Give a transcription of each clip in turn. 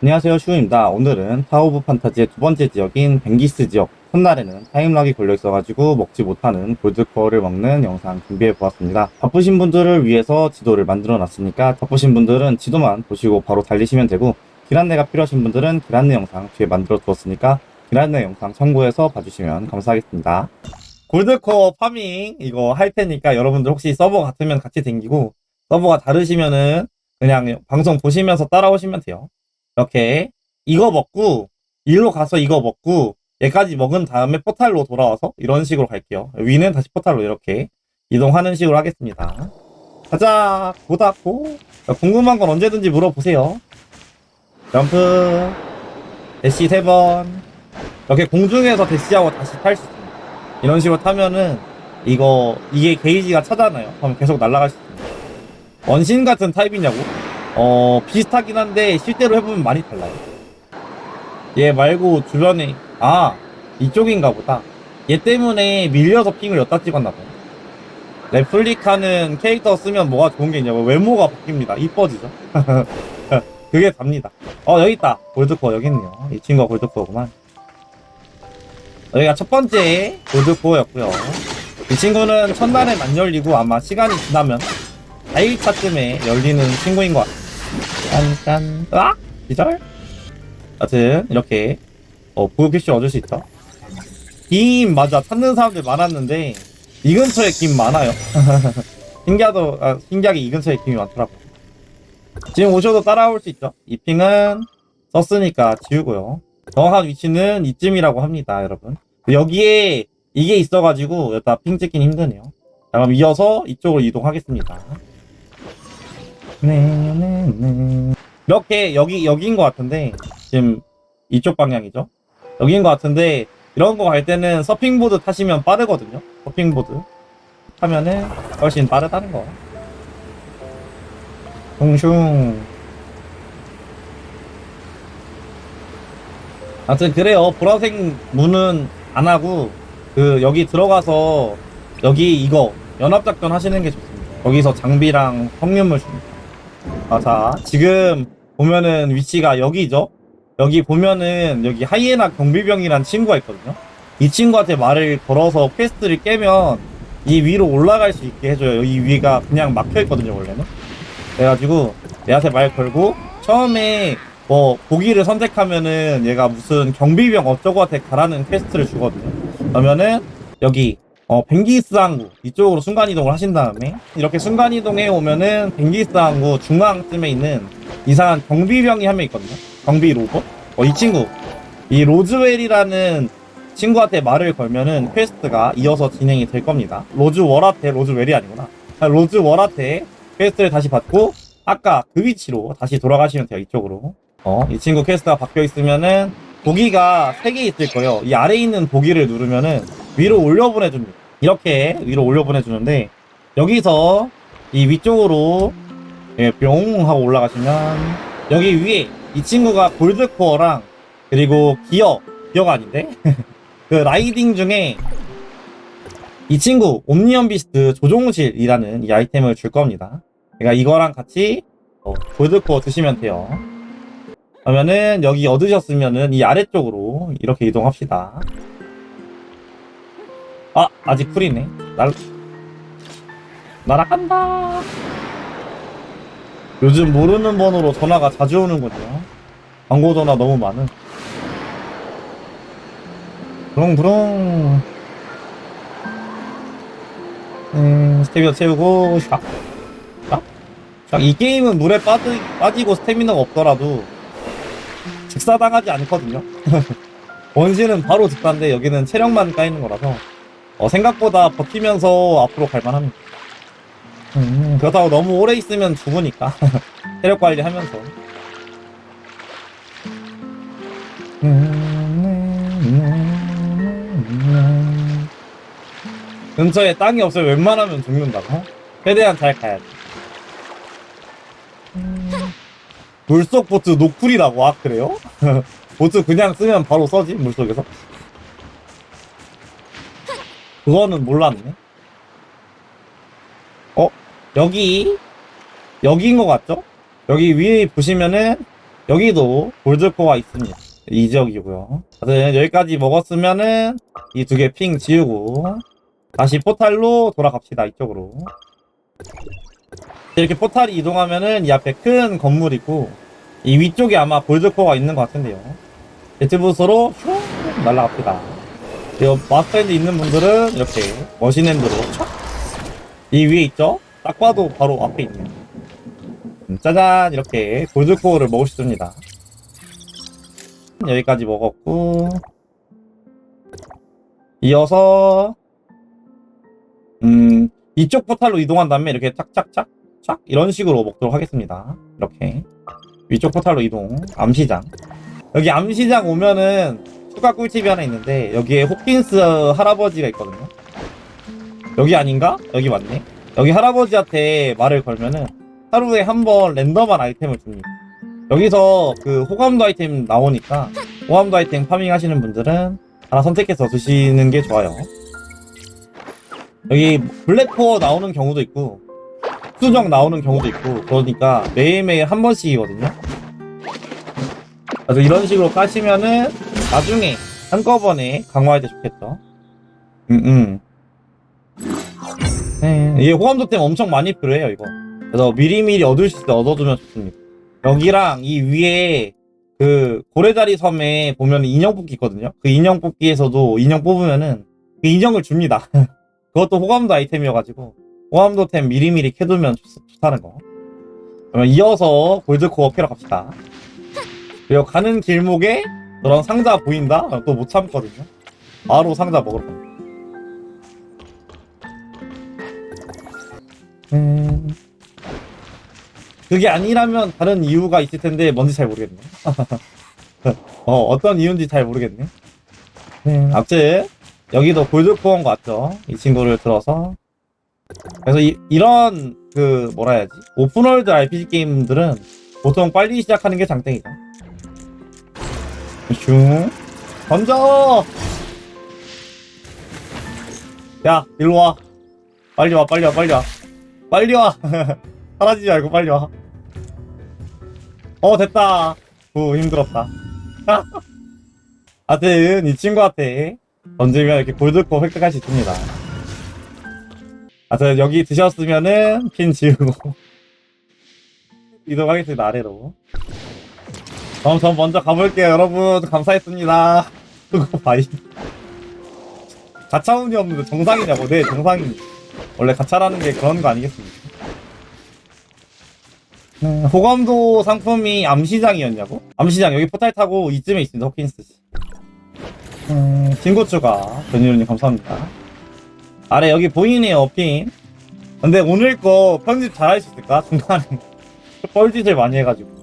안녕하세요 슈우입니다. 오늘은 타워 오브 판타지의 두 번째 지역인 벤기스 지역 첫날에는 타임락이 걸려 있어가지고 먹지 못하는 골드코어를 먹는 영상 준비해 보았습니다. 바쁘신 분들을 위해서 지도를 만들어 놨으니까 바쁘신 분들은 지도만 보시고 바로 달리시면 되고 길 안내가 필요하신 분들은 길 안내 영상 뒤에 만들어 두었으니까 길 안내 영상 참고해서 봐주시면 감사하겠습니다. 골드코어 파밍 이거 할 테니까 여러분들 혹시 서버 같으면 같이 댕기고 서버가 다르시면은 그냥 방송 보시면서 따라오시면 돼요 이렇게 이거 먹고 일로 가서 이거 먹고 얘까지 먹은 다음에 포탈로 돌아와서 이런 식으로 갈게요. 위는 다시 포탈로 이렇게 이동하는 식으로 하겠습니다. 가자 고다고 궁금한 건 언제든지 물어보세요. 점프 대시 세번 이렇게 공중에서 대시하고 다시 탈 수 있습니다. 이런 식으로 타면은 이거 이게 게이지가 차잖아요. 그럼 계속 날아갈 수 있습니다. 원신 같은 타입이냐고? 어, 비슷하긴 한데, 실제로 해보면 많이 달라요. 얘 말고 주변에, 아, 이쪽인가 보다. 얘 때문에 밀려서 핑을 엿다 찍었나 봐요. 레플리카는 캐릭터 쓰면 뭐가 좋은 게 있냐고, 외모가 바뀝니다. 이뻐지죠? 그게 답니다. 어, 여기 있다. 골드코어 여기 있네요. 이 친구가 골드코어구만. 여기가 첫 번째 골드코어였고요. 이 친구는 첫날엔 안 열리고 아마 시간이 지나면 4일차쯤에 열리는 친구인 것 같아요. 짠짠 아! 기절? 하여튼 이렇게 어, PC 얻을 수 있죠. 김 맞아 찾는 사람들 많았는데 이 근처에 김 많아요. 신기하도 아, 신기하게 이 근처에 김이 많더라고. 지금 오셔도 따라올 수 있죠. 이 핑은 썼으니까 지우고요. 정확한 위치는 이쯤이라고 합니다, 여러분. 여기에 이게 있어가지고 여기다 핑 찍긴 힘드네요. 자, 그럼 이어서 이쪽으로 이동하겠습니다. 네네네. 이렇게 여기 여기인 것 같은데 지금 이쪽 방향이죠. 여기인 것 같은데 이런 거 갈 때는 서핑보드 타시면 빠르거든요. 서핑보드 타면은 훨씬 빠르다는 거. 슝슝. 아무튼 그래요. 보라색 문은 안 하고 그 여기 들어가서 여기 이거 연합작전 하시는 게 좋습니다. 거기서 장비랑 석류물 줍니다. 아, 자, 지금 보면은 위치가 여기죠? 여기 보면은 여기 하이에나 경비병이란 친구가 있거든요? 이 친구한테 말을 걸어서 퀘스트를 깨면 이 위로 올라갈 수 있게 해줘요. 이 위가 그냥 막혀 있거든요, 원래는. 그래가지고 얘한테 말 걸고 처음에 뭐 보기를 선택하면은 얘가 무슨 경비병 어쩌고한테 가라는 퀘스트를 주거든요. 그러면은 여기 어 벤기스 항구 이쪽으로 순간 이동을 하신 다음에 이렇게 순간 이동해 오면은 벤기스 항구 중앙쯤에 있는 이상한 경비병이 한 명 있거든요. 경비 로봇. 어 이 친구 이 로즈웰이라는 친구한테 말을 걸면은 퀘스트가 이어서 진행이 될 겁니다. 로즈 월한테 로즈웰이 아니구나. 아, 로즈 월한테 퀘스트를 다시 받고 아까 그 위치로 다시 돌아가시면 돼요. 이쪽으로. 어, 이 친구 퀘스트가 바뀌어 있으면은 보기가 3개 있을 거예요. 이 아래에 있는 보기를 누르면은 위로 올려 보내줍니다. 이렇게 위로 올려 보내주는데 여기서 이 위쪽으로 예, 뿅 하고 올라가시면 여기 위에 이 친구가 골드코어랑 그리고 기어 기어가 아닌데 그 라이딩 중에 이 친구 옴니언 비스트 조종실이라는 이 아이템을 줄 겁니다. 그러니까 이거랑 같이 어, 골드코어 드시면 돼요. 그러면은 여기 얻으셨으면은 이 아래쪽으로 이렇게 이동합시다. 아 아직 풀이네. 날 날아간다. 요즘 모르는 번호로 전화가 자주 오는군요. 광고 전화 너무 많은. 부릉부릉. 음, 스태미너 채우고, 샥. 샥? 샥. 이 게임은 물에 빠지, 빠지고 스태미너가 없더라도 즉사당하지 않거든요. 원신은 바로 즉사인데 여기는 체력만 까이는 거라서 어, 생각보다 버티면서 앞으로 갈만합니다. 음, 그렇다고 너무 오래 있으면 죽으니까 체력 관리하면서. 근처에 땅이 없어요. 웬만하면 죽는다고. 최대한 잘 가야 돼. 물속 보트 노쿨이라고 아 그래요? 보트 그냥 쓰면 바로 써지 물속에서 그거는 몰랐네 어 여기 여기인 것 같죠? 여기 위에 보시면은 여기도 골드코어가 있습니다. 이 지역이고요. 다들 여기까지 먹었으면은 이 두 개 핑 지우고 다시 포탈로 돌아갑시다 이쪽으로. 이렇게 포탈이 이동하면은 이 앞에 큰 건물 있고 이 위쪽에 아마 골드코어가 있는 것 같은데요. 제트 부스로 슝 날아갑시다. 그리고 마스터핸드 있는 분들은 이렇게 머신핸드로 촥! 이 위에 있죠? 딱 봐도 바로 앞에 있네요. 음, 짜잔 이렇게 골드코어를 먹을 수 있습니다. 여기까지 먹었고 이어서 음 이쪽 포탈로 이동한 다음에 이렇게 착착착 착 이런 식으로 먹도록 하겠습니다. 이렇게 위쪽 포탈로 이동 암시장 여기 암시장 오면은 추가 꿀팁이 하나 있는데 여기에 호킨스 할아버지가 있거든요. 여기 아닌가? 여기 맞네. 여기 할아버지한테 말을 걸면은 하루에 한 번 랜덤한 아이템을 줍니다. 여기서 그 호감도 아이템 나오니까 호감도 아이템 파밍 하시는 분들은 하나 선택해서 드시는 게 좋아요. 여기 블랙코어 나오는 경우도 있고 수정 나오는 경우도 있고 그러니까 매일매일 한 번씩이거든요. 그래서 이런 식으로 까시면은 나중에 한꺼번에 강화할 때 좋겠죠. 음, 음. 네, 이게 호감도템 엄청 많이 필요해요, 이거. 그래서 미리미리 얻을 수 있을 때 얻어두면 좋습니다. 여기랑 이 위에 그 고래다리 섬에 보면 인형 뽑기 있거든요. 그 인형 뽑기에서도 인형 뽑으면은 그 인형을 줍니다. 그것도 호감도 아이템이어가지고 호감도템 미리미리 캐두면 좋, 좋다는 거. 그러면 이어서 골드코어 캐러 갑시다. 그리고 가는 길목에 저런 상자 보인다? 또 못 참거든요. 바로 상자 먹으러 갑니다. 음... 그게 아니라면 다른 이유가 있을 텐데 뭔지 잘 모르겠네. 어, 어떤 이유인지 잘 모르겠네. 음, 아무튼 여기도 골드코어인 것 같죠? 이 친구를 들어서 그래서 이, 이런 그 뭐라 해야지 오픈월드 RPG 게임들은 보통 빨리 시작하는 게 장땡이죠. 슝 던져. 야 일로 와. 빨리 와 빨리 와 빨리 와 빨리 와. 사라지지 말고 빨리 와. 어 됐다. 후 힘들었다. 하여튼 이 친구한테 던지면 이렇게 골드코 획득할 수 있습니다. 하여튼 여기 드셨으면은 핀 지우고 이동하겠습니다 아래로. 그럼 전 먼저 가볼게요 여러분 감사했습니다. 그거 바이. 가차운이 없는데 정상이냐고 네 정상이. 원래 가차라는 게 그런 거 아니겠습니까? 음, 호감도 상품이 암시장이었냐고? 암시장 여기 포탈 타고 이쯤에 있습니다 호킨스 씨. 음, 진고추가 변희로님 감사합니다. 아래 여기 보이네요 핀. 근데 오늘 거 편집 잘 할 수 있을까? 중간에 뻘짓을 많이 해가지고.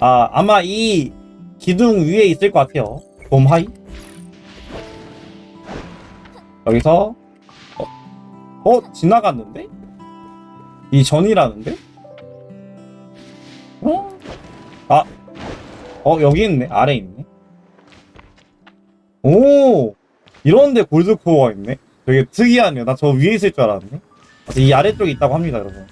아 아마 이 기둥 위에 있을 것 같아요. 봄 하이. 여기서 어, 어 지나갔는데? 이 전이라는데? 어? 아, 어, 여기 있네. 아래 있네. 오! 이런데 골드코어가 있네. 되게 특이하네요. 나 저 위에 있을 줄 알았네. 이 아래쪽에 있다고 합니다, 여러분.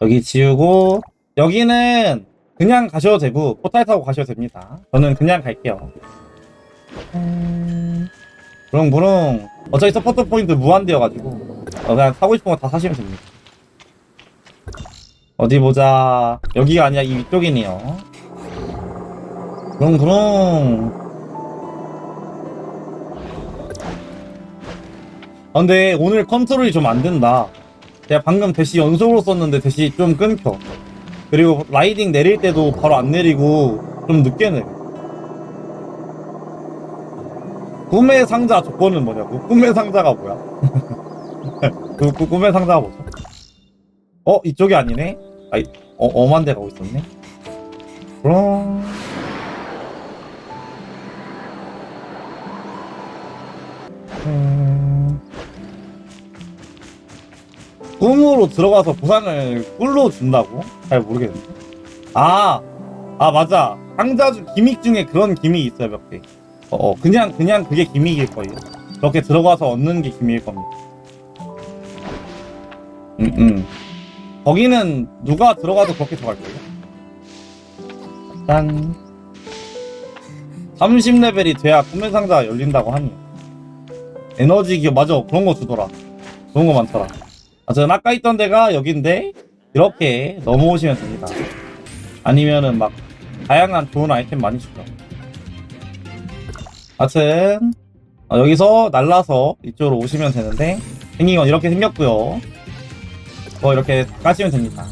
여기 지우고, 여기는 그냥 가셔도 되고, 포탈 타고 가셔도 됩니다. 저는 그냥 갈게요. 음... 부릉부릉. 어차피 서포터 포인트 무한대여가지고, 어, 그냥 사고 싶은 거 다 사시면 됩니다. 어디 보자. 여기가 아니라 이 위쪽이네요. 그럼. 아, 근데 오늘 컨트롤이 좀 안 된다. 제가 방금 대시 연속으로 썼는데 대시 좀 끊겨. 그리고 라이딩 내릴 때도 바로 안 내리고 좀 늦게 내려. 꿈의 상자 조건은 뭐냐고? 꿈의 상자가 뭐야? 그, 그 꿈의 상자가 뭐죠? 어 이쪽이 아니네. 아이 어 엄한 데 가고 있었네. 그럼 음... 꿈으로 들어가서 보상을 꿀로 준다고? 잘 모르겠는데. 아, 아 맞아. 상자 중 기믹 중에 그런 기믹이 있어요 몇 개. 어, 어 그냥 그냥 그게 기믹일 거예요. 그렇게 들어가서 얻는 게 기믹일 겁니다. 음 음. 거기는 누가 들어가도 그렇게 들어갈 거예요. 짠 30레벨이 돼야 꿈의 상자가 열린다고 하니 에너지 기업 맞아 그런 거 주더라 좋은 거 많더라 아, 저는 아까 있던 데가 여긴데 이렇게 넘어오시면 됩니다. 아니면은 막 다양한 좋은 아이템 많이 주죠. 하여튼 어, 여기서 날라서 이쪽으로 오시면 되는데 생긴 건 이렇게 생겼고요. 뭐 이렇게 까시면 됩니다.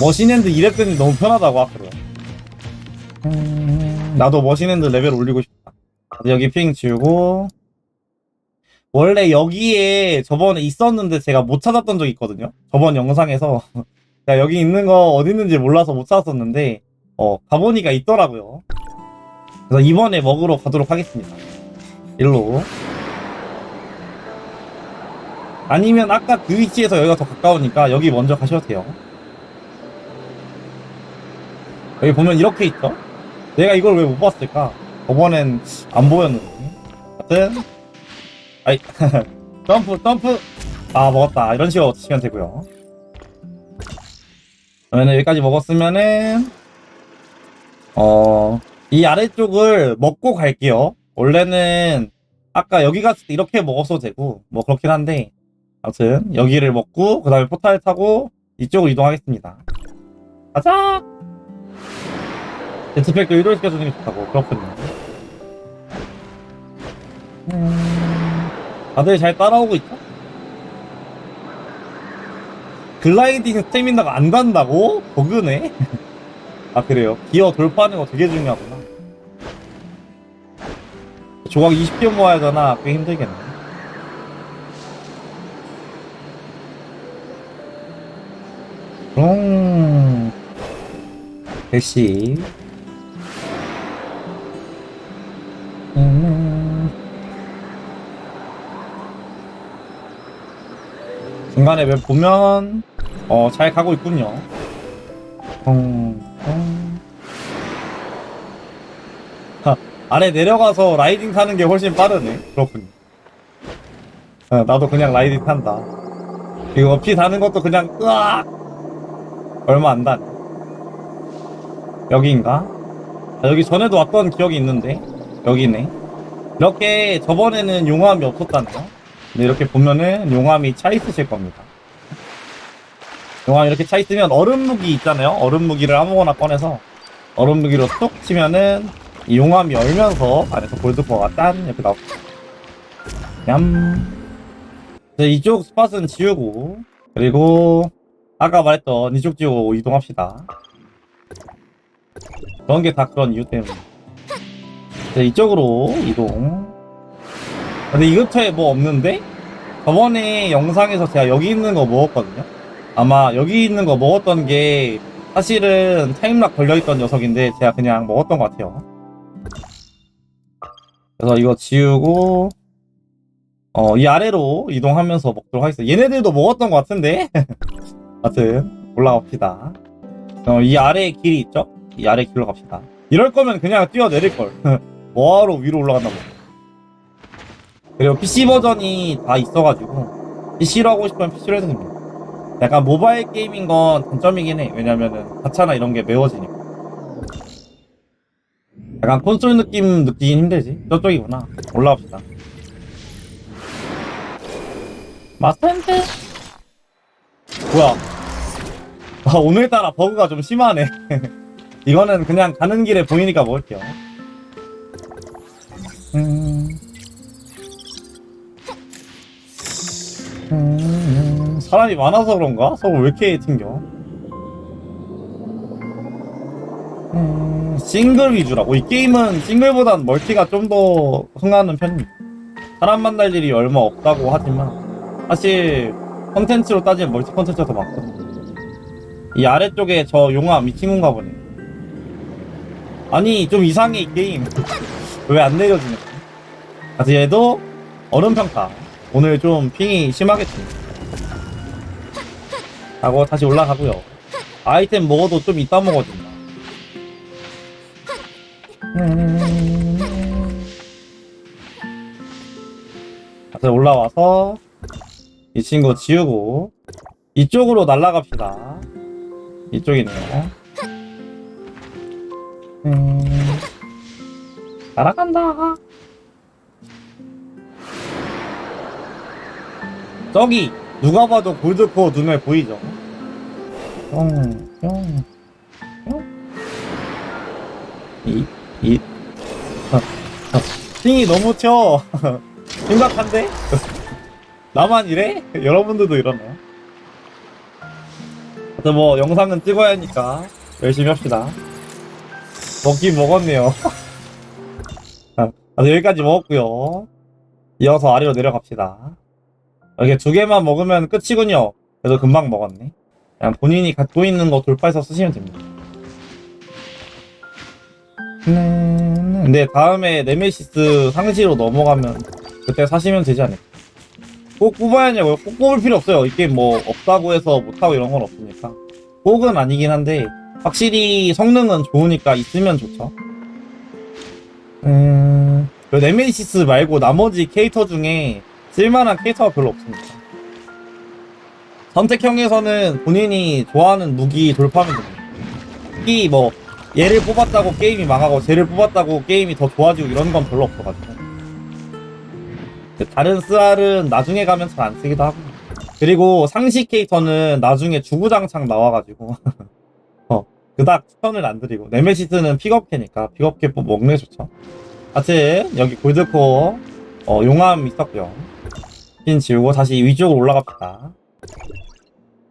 머신핸드 이랬더니 너무 편하다고 하더라고요. 음, 나도 머신핸드 레벨 올리고 싶다. 여기 핑 지우고 원래 여기에 저번에 있었는데 제가 못 찾았던 적이 있거든요. 저번 영상에서. 제가 여기 있는 거 어디 있는지 몰라서 못 찾았었는데 어 가보니까 있더라고요. 그래서 이번에 먹으러 가도록 하겠습니다. 일로. 아니면 아까 그 위치에서 여기가 더 가까우니까 여기 먼저 가셔도 돼요. 여기 보면 이렇게 있죠? 내가 이걸 왜 못 봤을까? 저번엔 안 보였는데. 하여튼 아이 점프 점프. 아 먹었다. 이런 식으로 치면 되고요. 그러면 여기까지 먹었으면은 어 이 아래쪽을 먹고 갈게요. 원래는 아까 여기 갔을 때 이렇게 먹었어도 되고 뭐 그렇긴 한데 아무튼 여기를 먹고 그 다음에 포탈 타고 이쪽으로 이동하겠습니다. 가자! 제트팩도 유도시켜주는 게 좋다고. 그렇군요. 음, 다들 잘 따라오고 있죠? 글라이딩 스태미나가 안 간다고? 버그네? 아 그래요 기어 돌파하는 거 되게 중요하구나 조각 20개 모아야 되나 꽤 힘들겠네 음 백시 음. 중간에 왜 보면 어 잘 가고 있군요. 음, 음. 하, 아래 내려가서 라이딩 타는 게 훨씬 빠르네. 그렇군요. 어, 나도 그냥 라이딩 탄다. 이거 피 다는 것도 그냥 으악 얼마 안 단. 여기인가? 아, 여기 전에도 왔던 기억이 있는데 여기네. 이렇게 저번에는 용암이 없었다네요. 근데 이렇게 보면은 용암이 차 있으실 겁니다. 용암 이렇게 차 있으면 얼음 무기 있잖아요. 얼음 무기를 아무거나 꺼내서 얼음 무기로 톡 치면은 이 용암이 열면서 안에서 골드코어가 짠 이렇게 나옵니다. 얌. 이쪽 스팟은 지우고 그리고 아까 말했던 이쪽 지우고 이동합시다. 그런 게 다 그런 이유 때문에. 이쪽으로 이동. 근데 이 근처에 뭐 없는데? 저번에 영상에서 제가 여기 있는 거 먹었거든요? 아마 여기 있는 거 먹었던 게 사실은 타임락 걸려있던 녀석인데 제가 그냥 먹었던 것 같아요. 그래서 이거 지우고, 어, 이 아래로 이동하면서 먹도록 하겠습니다. 얘네들도 먹었던 것 같은데? 하여튼, 올라갑시다. 어, 이 아래에 길이 있죠? 이 아래 길로 갑시다. 이럴 거면 그냥 뛰어내릴걸. 뭐하러 위로 올라간다고. 그리고 PC 버전이 다 있어가지고, PC로 하고 싶으면 PC로 해도 됩니다. 약간 모바일 게임인 건 단점이긴 해. 왜냐면은, 가차나 이런 게 매워지니까. 약간 콘솔 느낌 느끼긴 힘들지. 저쪽이구나. 올라갑시다. 마스터핸드? 뭐야. 아, 오늘따라 버그가 좀 심하네. 이거는 그냥 가는 길에 보이니까 먹을게요. 음. 음, 사람이 많아서 그런가? 서로 왜 이렇게 튕겨? 음, 싱글 위주라고. 이 게임은 싱글보단 멀티가 좀 더 흥하는 편입니다. 사람 만날 일이 얼마 없다고 하지만, 사실, 컨텐츠로 따지면 멀티 컨텐츠가 더 많거든요. 이 아래쪽에 저 용암 이 친구인가 보네. 아니, 좀 이상해, 이 게임. 왜 안 내려지냐. 그래서 얘도 얼음 평타. 오늘 좀 핑이 심하겠지. 하고 다시 올라가고요. 아이템 먹어도 좀 이따 먹어준다. 다시 올라와서 이 친구 지우고 이쪽으로 날아갑시다. 이쪽이네요. 음, 날아간다. 저기 누가 봐도 골드코어 눈에 보이죠? 뿅, 뿅, 뿅. 이, 이, 아, 아, 핑이 너무 튀어. 심각한데? 나만 이래? 여러분들도 이러나요? 하여튼 뭐 영상은 찍어야 하니까 열심히 합시다. 먹긴 먹었네요. 아, 아, 여기까지 먹었고요. 이어서 아래로 내려갑시다. 이렇게 두 개만 먹으면 끝이군요. 그래도 금방 먹었네. 그냥 본인이 갖고 있는 거 돌파해서 쓰시면 됩니다. 네, 네. 근데 다음에 네메시스 상시로 넘어가면 그때 사시면 되지 않을까? 꼭 뽑아야 하냐고요? 꼭 뽑을 필요 없어요. 이게 뭐 없다고 해서 못하고 이런 건 없으니까. 꼭은 아니긴 한데 확실히 성능은 좋으니까 있으면 좋죠. 음, 그 네메시스 말고 나머지 캐릭터 중에 쓸만한 캐릭터가 별로 없습니다. 선택형에서는 본인이 좋아하는 무기 돌파하면 됩니다. 특히 뭐 얘를 뽑았다고 게임이 망하고 쟤를 뽑았다고 게임이 더 좋아지고 이런 건 별로 없어가지고. 그 다른 스알은 나중에 가면 잘 안 쓰기도 하고. 그리고 상시 캐릭터는 나중에 주구장창 나와가지고. 어 그닥 추천을 안 드리고. 네메시스는 픽업캐니까 픽업캐 뽑 먹는 게 좋죠. 하여튼 여기 골드코어 어, 용암 있었고요 핀 지우고 다시 위쪽으로 올라갑시다.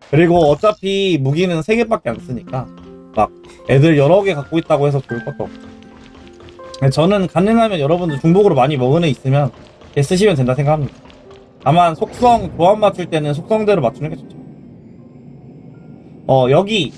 그리고 어차피 무기는 3개밖에 안 쓰니까 막 애들 여러 개 갖고 있다고 해서 좋을 것도 없고. 저는 가능하면 여러분들 중복으로 많이 먹은 애 있으면 걔 쓰시면 된다 생각합니다. 다만 속성 조합 맞출 때는 속성대로 맞추는 게 좋죠. 어 여기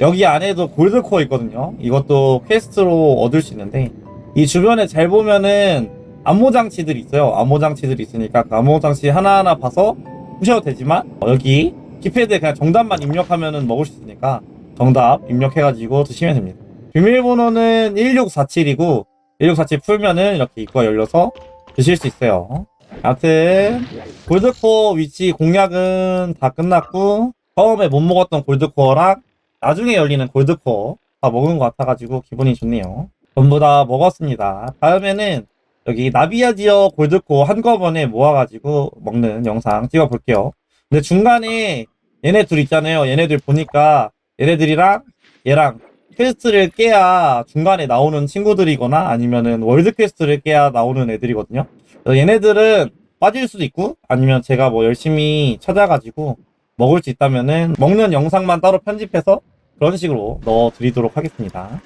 여기 안에도 골드코어 있거든요. 이것도 퀘스트로 얻을 수 있는데 이 주변에 잘 보면은 암호장치들이 있어요 암호장치들이 있으니까 그 암호장치 하나하나 봐서 푸셔도 되지만 어, 여기 키패드에 그냥 정답만 입력하면은 먹을 수 있으니까 정답 입력해가지고 드시면 됩니다. 비밀번호는 1647이고 1647 풀면은 이렇게 입구가 열려서 드실 수 있어요. 아무튼 골드코어 위치 공략은 다 끝났고 처음에 못 먹었던 골드코어랑 나중에 열리는 골드코어 다 먹은 것 같아가지고 기분이 좋네요. 전부 다 먹었습니다. 다음에는 여기 나비아 지역 골드코어 한꺼번에 모아가지고 먹는 영상 찍어볼게요. 근데 중간에 얘네 둘 있잖아요. 얘네들 보니까 얘네들이랑 얘랑 퀘스트를 깨야 중간에 나오는 친구들이거나 아니면은 월드 퀘스트를 깨야 나오는 애들이거든요. 얘네들은 빠질 수도 있고 아니면 제가 뭐 열심히 찾아가지고 먹을 수 있다면은 먹는 영상만 따로 편집해서 그런 식으로 넣어 드리도록 하겠습니다.